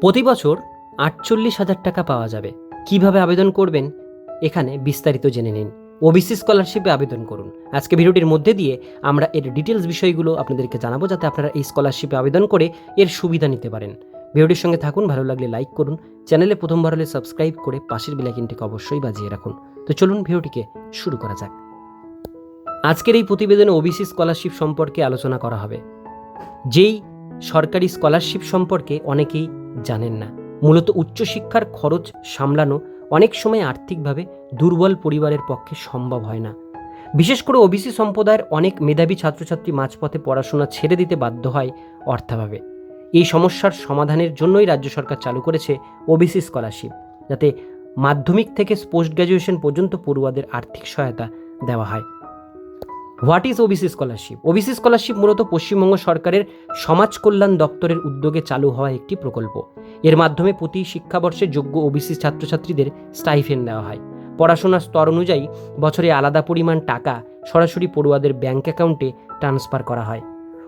প্রতি বছর আটচল্লিশ হাজার টাকা পাওয়া যাবে। কীভাবে আবেদন করবেন? এখানে বিস্তারিত জেনে নিন। ওবিসি স্কলারশিপে আবেদন করুন। আজকে ভিডিওটির মধ্যে দিয়ে আমরা এর ডিটেলস বিষয়গুলো আপনাদেরকে জানাব যাতে আপনারা এই স্কলারশিপে আবেদন করে এর সুবিধা নিতে পারেন। ভিডিওটির সঙ্গে থাকুন, ভালো লাগলে লাইক করুন। চ্যানেলে প্রথমবার হলে সাবস্ক্রাইব করে পাশের বেলাইকিনটিকে অবশ্যই বাজিয়ে রাখুন। তো চলুন ভিডিওটিকে শুরু করা যাক। আজকের এই প্রতিবেদনে ওবিসি স্কলারশিপ সম্পর্কে আলোচনা করা হবে। যেই সরকারি স্কলারশিপ সম্পর্কে অনেকেই জানেন না। মূলত উচ্চশিক্ষার খরচ সামলানো অনেক সময় আর্থিকভাবে দুর্বল পরিবারের পক্ষে সম্ভব হয় না। বিশেষ করে ওবিসি সম্প্রদায়ের অনেক মেধাবী ছাত্রছাত্রী মাঝপথে পড়াশোনা ছেড়ে দিতে বাধ্য হয় অর্থাভাবে। এই সমস্যার সমাধানের জন্যই রাজ্য সরকার চালু করেছে ওবিসি স্কলারশিপ, যাতে মাধ্যমিক থেকে পোস্ট গ্র্যাজুয়েশন পর্যন্ত পড়ুয়াদের আর্থিক সহায়তা দেওয়া হয়। What is OBC scholarship OBC scholarship মূলত পশ্চিমবঙ্গ সরকারের সমাজ কল্যাণ দপ্তরের উদ্যোগে চালু হওয়া একটি প্রকল্প। এর মাধ্যমে প্রতি শিক্ষাবর্ষে যোগ্য ওবিসি ছাত্রছাত্রীদের স্টাইফেন দেওয়া হয়। পড়াশোনার স্তর অনুযায়ী বছরে আলাদা পরিমাণ টাকা সরাসরি পড়ুয়াদের ব্যাংক অ্যাকাউন্টে ট্রান্সফার করা হয়।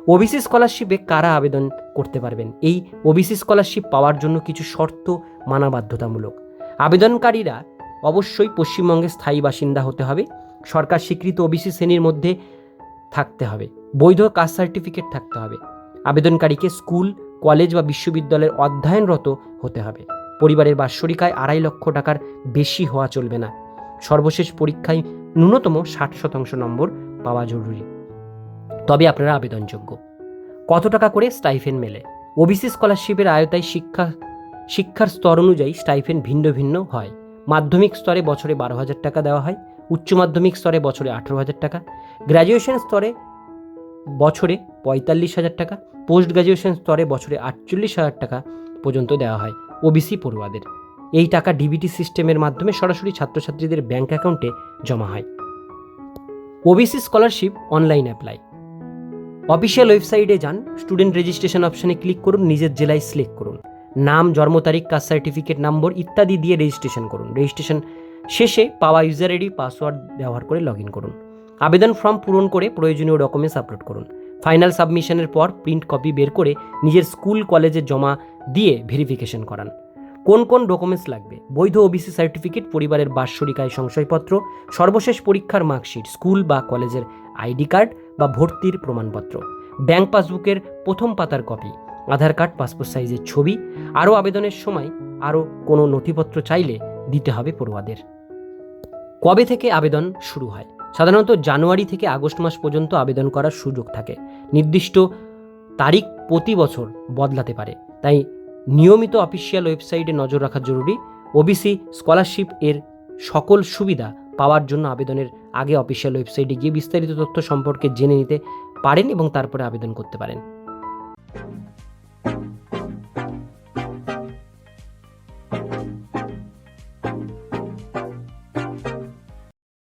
ওবিসি স্কলারশিপে কারা আবেদন করতে পারবেন? এই ওবিসি স্কলারশিপ পাওয়ার জন্য কিছু শর্ত মানা বাধ্যতামূলক আবেদনকারীরা অবশ্যই পশ্চিমবঙ্গের স্থায়ী বাসিন্দা হতে হবে। সরকার স্বীকৃত ওবিসি শ্রেণির মধ্যে থাকতে হবে। বৈধ কাস্ট সার্টিফিকেট থাকতে হবে। আবেদনকারীকে স্কুল, কলেজ বা বিশ্ববিদ্যালয়ের অধ্যয়নরত হতে হবে। পরিবারের বাৎসরিক আয় আড়াই লক্ষ টাকার বেশি হওয়া চলবে না। সর্বশেষ পরীক্ষায় ন্যূনতম ষাট শতাংশ নম্বর পাওয়া জরুরি। তবে আপনারা আবেদনযোগ্য। কত টাকা করে স্টাইফেন মেলে? ওবিসি স্কলারশিপের আয়তায় শিক্ষা, শিক্ষার স্তর অনুযায়ী স্টাইফেন ভিন্ন ভিন্ন হয়। মাধ্যমিক স্তরে বছরে বারো হাজার টাকা দেওয়া হয়। উচ্চ মাধ্যমিক স্তরে বছরে আঠেরো হাজার টাকা গ্র্যাজুয়েশন স্তরে বছরে পঁয়তাল্লিশ হাজার টাকা পোস্ট গ্র্যাজুয়েশন স্তরে বছরে আটচল্লিশ হাজার টাকা পর্যন্ত দেওয়া হয় ওবিসি পড়ুয়াদের। এই টাকা ডিবিটি সিস্টেমের মাধ্যমে সরাসরি ছাত্রছাত্রীদের ব্যাংক অ্যাকাউন্টে জমা হয়। OBC scholarship online apply official ওয়েবসাইটে যান স্টুডেন্ট রেজিস্ট্রেশন অপশানে ক্লিক করুন, নিজের জেলায় সিলেক্ট করুন। নাম, জন্ম তারিখ কাস্ট সার্টিফিকেট নম্বর ইত্যাদি দিয়ে রেজিস্ট্রেশন করুন। রেজিস্ট্রেশন শেষে পাওয়া ইউজার আইডি পাসওয়ার্ড ব্যবহার করে লগ করুন। আবেদন ফর্ম পূরণ করে প্রয়োজনীয় ডকুমেন্টস আপলোড করুন। ফাইনাল সাবমিশনের পর প্রিন্ট কপি বের করে নিজের স্কুল কলেজে জমা দিয়ে ভেরিফিকেশন করান। কোন কোন ডকুমেন্টস লাগবে? বৈধ ওবিসি সার্টিফিকেট, পরিবারের বাৎসরিক আয় সংশয়পত্র, সর্বশেষ পরীক্ষার মার্কশিট, স্কুল বা কলেজের আইডি কার্ড বা ভর্তির প্রমাণপত্র, ব্যাংক পাসবুকের প্রথম পাতার কপি, আধার কার্ড, পাসপোর্ট সাইজের ছবি, আরও আবেদনের সময় আরও কোনো নথিপত্র চাইলে দিতে হবে পড়ুয়াদের। কবে থেকে আবেদন শুরু হয়? সাধারণত জানুয়ারি থেকে আগস্ট মাস পর্যন্ত আবেদন করার সুযোগ থাকে। নির্দিষ্ট তারিখ প্রতি বছর বদলাতে পারে। তাই নিয়মিত অফিসিয়াল ওয়েবসাইটে নজর রাখা জরুরি। ওবিসি স্কলারশিপ এর সকল সুবিধা পাওয়ার জন্য আবেদনের আগে অফিসিয়াল ওয়েবসাইটে গিয়ে বিস্তারিত তথ্য সম্পর্কে জেনে নিতে পারেন এবং তারপরে আবেদন করতে পারেন।